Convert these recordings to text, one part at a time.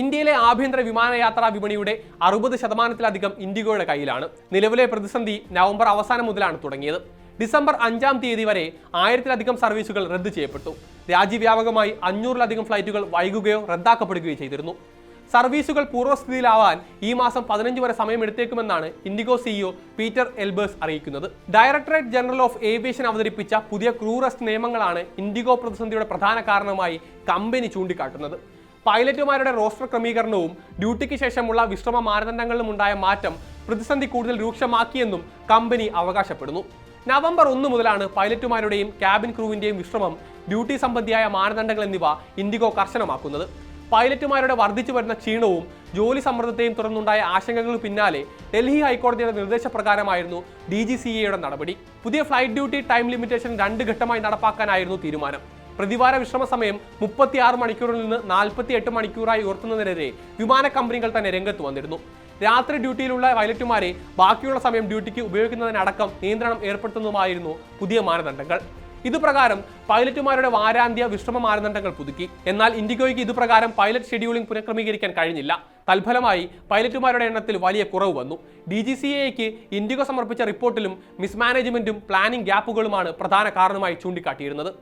ഇന്ത്യയിലെ ആഭ്യന്തര വിമാനയാത്രാ വിപണിയുടെ അറുപത് ശതമാനത്തിലധികം ഇൻഡിഗോയുടെ കയ്യിലാണ്. നിലവിലെ പ്രതിസന്ധി നവംബർ അവസാനം മുതലാണ് തുടങ്ങിയത്. ഡിസംബർ അഞ്ചാം തീയതി വരെ ആയിരത്തിലധികം സർവീസുകൾ റദ്ദു ചെയ്യപ്പെട്ടു. രാജ്യവ്യാപകമായി അഞ്ഞൂറിലധികം ഫ്ലൈറ്റുകൾ വൈകുകയോ റദ്ദാക്കപ്പെടുകയോ ചെയ്തിരുന്നു. സർവീസുകൾ പൂർവസ്ഥിതിയിലാവാൻ ഈ മാസം പതിനഞ്ച് വരെ സമയമെടുത്തേക്കുമെന്നാണ് ഇൻഡിഗോ സിഇഒ പീറ്റർ എൽബേഴ്സ് അറിയിക്കുന്നത്. ഡയറക്ടറേറ്റ് ജനറൽ ഓഫ് ഏവിയേഷൻ അവതരിപ്പിച്ച പുതിയ ക്രൂ റെസ്റ്റ് നിയമങ്ങളാണ് ഇൻഡിഗോ പ്രതിസന്ധിയുടെ പ്രധാന കാരണമായി കമ്പനി ചൂണ്ടിക്കാട്ടുന്നത്. പൈലറ്റുമാരുടെ റോസ്റ്റർ ക്രമീകരണവും ഡ്യൂട്ടിക്ക് ശേഷമുള്ള വിശ്രമ മാനദണ്ഡങ്ങളിലും ഉണ്ടായ മാറ്റം പ്രതിസന്ധി കൂടുതൽ രൂക്ഷമാക്കിയെന്നും കമ്പനി അവകാശപ്പെടുന്നു. നവംബർ ഒന്ന് മുതലാണ് പൈലറ്റുമാരുടെയും ക്യാബിൻ ക്രൂവിന്റെയും വിശ്രമം ഡ്യൂട്ടി സംബന്ധിയായ മാനദണ്ഡങ്ങൾ എന്നിവ ഇൻഡിഗോ കർശനമാക്കുന്നത്. പൈലറ്റുമാരുടെ വർദ്ധിച്ചു വരുന്ന ക്ഷീണവും ജോലി സമ്മർദ്ദത്തെയും തുടർന്നുണ്ടായ ആശങ്കകൾക്ക് പിന്നാലെ ഡൽഹി ഹൈക്കോടതിയുടെ നിർദ്ദേശപ്രകാരമായിരുന്നു ഡി ജി സി എയുടെ നടപടി. പുതിയ ഫ്ലൈറ്റ് ഡ്യൂട്ടി ടൈം ലിമിറ്റേഷൻ രണ്ട് ഘട്ടമായി നടപ്പാക്കാനായിരുന്നു തീരുമാനം. പ്രതിവാര വിശ്രമ സമയം മുപ്പത്തിയാറ് മണിക്കൂറിൽ നിന്ന് നാൽപ്പത്തി എട്ട് മണിക്കൂറായി ഉയർത്തുന്നതിനെതിരെ വിമാന കമ്പനികൾ തന്നെ രംഗത്ത് വന്നിരുന്നു. രാത്രി ഡ്യൂട്ടിയിലുള്ള പൈലറ്റുമാരെ ബാക്കിയുള്ള സമയം ഡ്യൂട്ടിക്ക് ഉപയോഗിക്കുന്നതിനടക്കം നിയന്ത്രണം ഏർപ്പെടുത്തുന്നതുമായിരുന്നു പുതിയ മാനദണ്ഡങ്ങൾ. ഇതുപ്രകാരം പൈലറ്റുമാരുടെ വാരാന്ത്യ വിശ്രമ മാനദണ്ഡങ്ങൾ പുതുക്കി. എന്നാൽ ഇൻഡിഗോയ്ക്ക് ഇതുപ്രകാരം പൈലറ്റ് ഷെഡ്യൂളിംഗ് പുനഃക്രമീകരിക്കാൻ കഴിഞ്ഞില്ല. തൽഫലമായി പൈലറ്റുമാരുടെ എണ്ണത്തിൽ വലിയ കുറവ് വന്നു. ഡി ജി സി എക്ക് ഇൻഡിഗോ സമർപ്പിച്ച റിപ്പോർട്ടിലും മിസ്മാനേജ്മെന്റും പ്ലാനിംഗ് ഗ്യാപ്പുകളുമാണ് പ്രധാന കാരണമായി ചൂണ്ടിക്കാട്ടിയിരുന്നത്.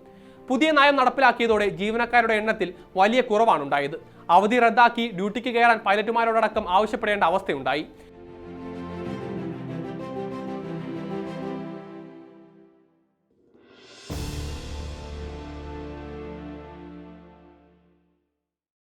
പുതിയ നയം നടപ്പിലാക്കിയതോടെ ജീവനക്കാരുടെ എണ്ണത്തിൽ വലിയ കുറവാണ് ഉണ്ടായത് അവധി റദ്ദാക്കി ഡ്യൂട്ടിക്ക് കയറാൻ പൈലറ്റുമാരോടക്കം ആവശ്യപ്പെടേണ്ട അവസ്ഥയുണ്ടായി.